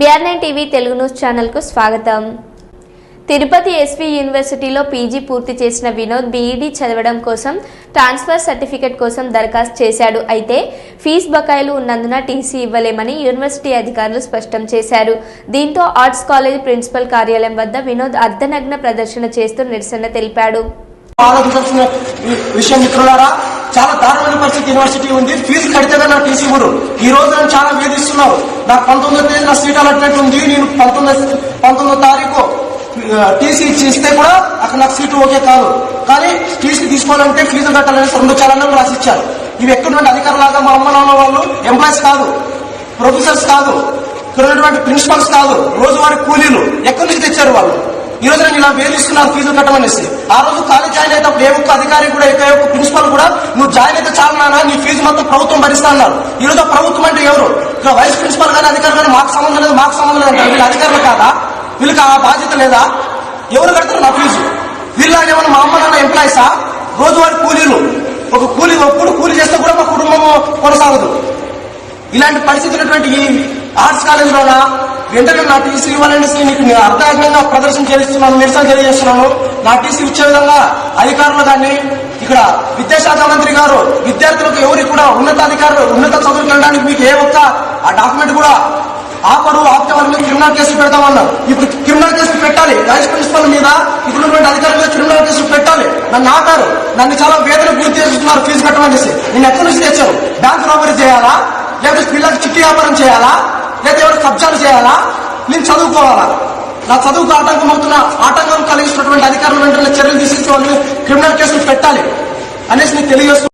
బిఆర్నైన్ TV Telugu news ఛానల్కు స్వాగతం. Tirupati SV యూనివర్సిటీలో పీజీ పూర్తి చేసిన వినోద్ బీఈడీ చదవడం కోసం ట్రాన్స్ఫర్ సర్టిఫికెట్ కోసం దరఖాస్తు చేశాడు. అయితే ఫీజు బకాయిలు ఉన్నందున టీసీ ఇవ్వలేమని యూనివర్సిటీ అధికారులు స్పష్టం చేశారు. దీంతో ఆర్ట్స్ కాలేజ్ ప్రిన్సిపల్ కార్యాలయం వద్ద వినోద్ అర్ధనగ్న ప్రదర్శన చేస్తూ నిరసన తెలిపాడు. చాలా దారుణమైన పరిస్థితి యూనివర్సిటీ ఉంది. ఫీజు కడితేనే నాకు టీసీ ఇవ్వరు ఈ రోజు నన్ను చాలా వేధిస్తున్నారు. నాకు పంతొమ్మిదో తేదీ నా సీట్ అలాట్మెంట్ ఉంది. నేను పంతొమ్మిది పంతొమ్మిదో తారీఖు టీసీ ఇచ్చి ఇస్తే కూడా అక్కడ నాకు సీటు ఓకే కాదు. కానీ టీసీ తీసుకోవాలంటే ఫీజు కట్టాలని రెండు చలనం రాసి ఇచ్చారు ఇవి ఎక్కడి నుండి అధికారులాగా మా అమ్మ నాన్న వాళ్ళు ఎంప్లాయీస్ కాదు ప్రొఫెసర్స్ కాదు ఇక్కడ ఉన్నటువంటి ప్రిన్సిపల్స్ కాదు రోజువారి కూలీలు ఎక్కడి నుంచి తెచ్చారు వాళ్ళు? ఈ రోజు నేను ఇలా వేధిస్తున్నారు ఫీజు కట్టమనేసి ఆ రోజు కాలేజ్ జాయిన్ అయినప్పుడు ఏ ఒక్క అధికారి కూడా ఏ ఒక్క ప్రిన్సిపల్ కూడా నువ్వు జాయిన్ అయితే చాలు నాన్న నీ ఫీజు మొత్తం ప్రభుత్వం భరిస్తా అన్నారు. ఈ రోజు ప్రభుత్వం అంటే ఎవరు? ఇక్కడ వైస్ ప్రిన్సిపల్ కానీ అధికారులు కానీ మాకు సంబంధం లేదు మాకు సంబంధం లేదు వీళ్ళు అధికారులు కాదా? వీళ్ళకి ఆ బాధ్యత లేదా? ఎవరు కడతారు నా ఫీజు? వీళ్ళేమన్నా మా అమ్మ నాన్న ఎంప్లాయీసా రోజువారి కూలీలు. ఒక కూలీ ఒప్పుడు కూలీ చేస్తే కూడా మా కుటుంబం కొనసాగదు. ఇలాంటి పరిస్థితులు ఈ ఆర్ట్స్ కాలేజీలోనా? వెంటనే నా టీసీ ఇవ్వాలనేసి నీకు నేను అర్థాత్మకంగా ప్రదర్శన చేస్తున్నాను నిరసన తెలియజేస్తున్నాను. నా టీసీ ఇచ్చే విధంగా అధికారులు కానీ ఇక్కడ విద్యాశాఖ మంత్రి గారు విద్యార్థులకు ఎవరికి కూడా ఉన్నతాధికారులు ఉన్నత చదువులకు వెళ్ళడానికి మీకు ఏ ఒక్క ఆ డాక్యుమెంట్ కూడా ఆపరు ఆపితే వాళ్ళ మీద క్రిమినల్ కేసులు పెడతామన్నారు. ఇప్పుడు క్రిమినల్ కేసులు పెట్టాలి. వైస్ ప్రిన్సిపల్ మీద ఇప్పుడు అధికారులు అధికారుల క్రిమినల్ కేసులు పెట్టాలి. నన్ను ఆపారు. నన్ను చాలా వేదన పూర్తి చేస్తున్నారు ఫీజు కట్టమనేసి. నేను ఎక్కడి నుంచి తెచ్చాను? బ్యాంక్ రాబరీ చేయాలా? లేకపోతే పిల్లలకు చిట్టి వ్యాపారం చేయాలా? లేదా ఎవరు కబ్జాలు చేయాలా? నేను చదువుకోవాలా? నా చదువుకు ఆటంకం అవుతున్న ఆటంకం కలిగిస్తున్నటువంటి అధికారులు వెంటనే చర్యలు తీసుకుని క్రిమినల్ కేసులు పెట్టాలి అనేసి నేను తెలియజేస్తున్నాను